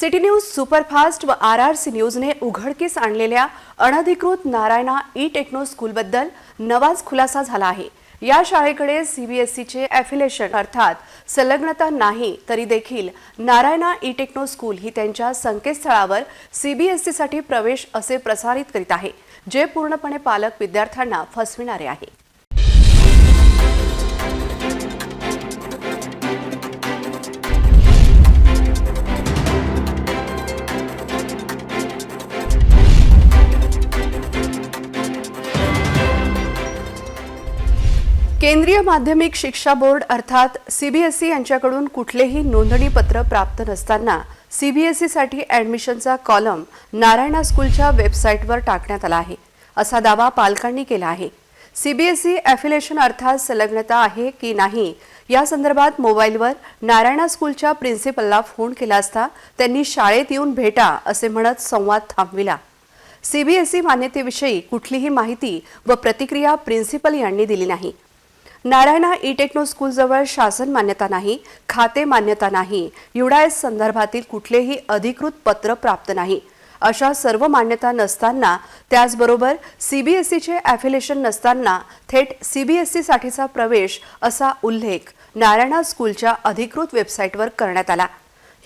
City news superfast व R R C न्यूजने उघडकीस आणलेल्या अनधिकृत नारायणा ई टेक्नो स्कूलबद्दल नवाच खुलासा झाला आहे. या शाळेकडे सीबीएसईचे ॲफिलेशन अर्थात संलग्नता नाही तरी देखील नारायणा ई टेक्नो स्कूल ही त्यांच्या संकेतस्थळावर सीबीएसईसाठी प्रवेश असे प्रसारित करीत आहे जे पूर्णपणे पालक विद्यार्थ्यांना फसविणारे आहे. केंद्रीय माध्यमिक शिक्षा बोर्ड अर्थात सीबीएसई यांच्याकडून कुठलेही नोंदणीपत्र प्राप्त नसताना सीबीएसईसाठी ॲडमिशनचा कॉलम नारायणा स्कूलच्या वेबसाईटवर टाकण्यात आला आहे. असा दावा पालकांनी केला आहे. सीबीएसई ॲफिलेशन अर्थात संलग्नता आहे की नाही या संदर्भात मोबाईलवर नारायणा स्कूलच्या प्रिन्सिपलला फोन केला असता त्यांनी शाळेत येऊन भेटा असे म्हणत संवाद थांबविला. सीबीएसई मान्यतेविषयी कुठलीही माहिती व प्रतिक्रिया प्रिन्सिपल यांनी दिली नाही. नारायणा ई टेक्नो स्कूलजवळ शासन मान्यता नाही खाते मान्यता नाही युडाएस संदर्भातील कुठलेही अधिकृत पत्र प्राप्त नाही. अशा सर्व मान्यता नसताना त्याचबरोबर सीबीएसईचे ॲफिलेशन नसताना थेट सीबीएसईसाठीचा प्रवेश असा उल्लेख नारायणा स्कूलच्या अधिकृत वेबसाईटवर करण्यात आला.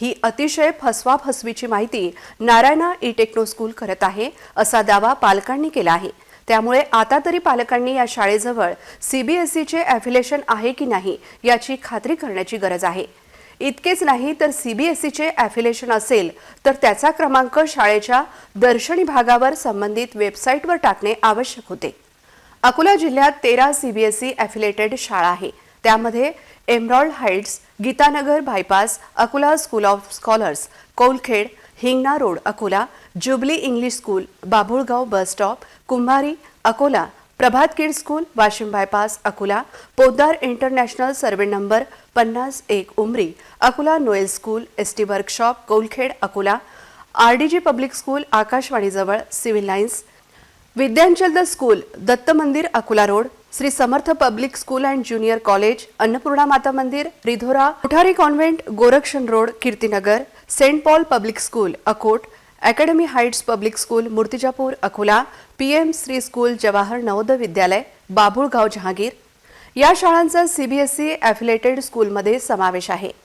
ही अतिशय फसवाफसवीची माहिती नारायणा ई टेक्नो स्कूल करत आहे असा दावा पालकांनी केला आहे. त्यामुळे आता तरी पालकांनी या शाळेजवळ सीबीएसईचे ॲफिलेशन आहे की नाही याची खात्री करण्याची गरज आहे. इतकेच नाही तर सीबीएसईचे ॲफिलेशन असेल तर त्याचा क्रमांक शाळेच्या दर्शनी भागावर संबंधित वेबसाईटवर टाकणे आवश्यक होते. अकोला जिल्ह्यात तेरा सीबीएसई ॲफिलेटेड शाळा आहे. त्यामध्ये emerald heights Geetanagar bypass Akola school of scholars Kolkhed Hingna road Akola jubilee English school Babhulgaon bus stop Kumbhari Akola Prabhat kid school Washim bypass Akola Poddar international survey number पन्नास एक Umri Akola Noel school S T workshop Kolkhed Akola R D G public school आकाशवाणीजवळ civil lines Vidyanchal the school Datta Mandir Akola road Shri Samarth public school and junior college Annapurna Mata Mandir Ridhora Uthari convent Gorakshan road Kirtinagar saint Paul public school Akot academy heights public school Murtizapur Akola P M Shri school Jawahar Navodaya Vidyalaya Babhulgaon Jahagir. या शाळांचा CBSE ॲफिलेटेड स्कूलमध्ये समावेश आहे.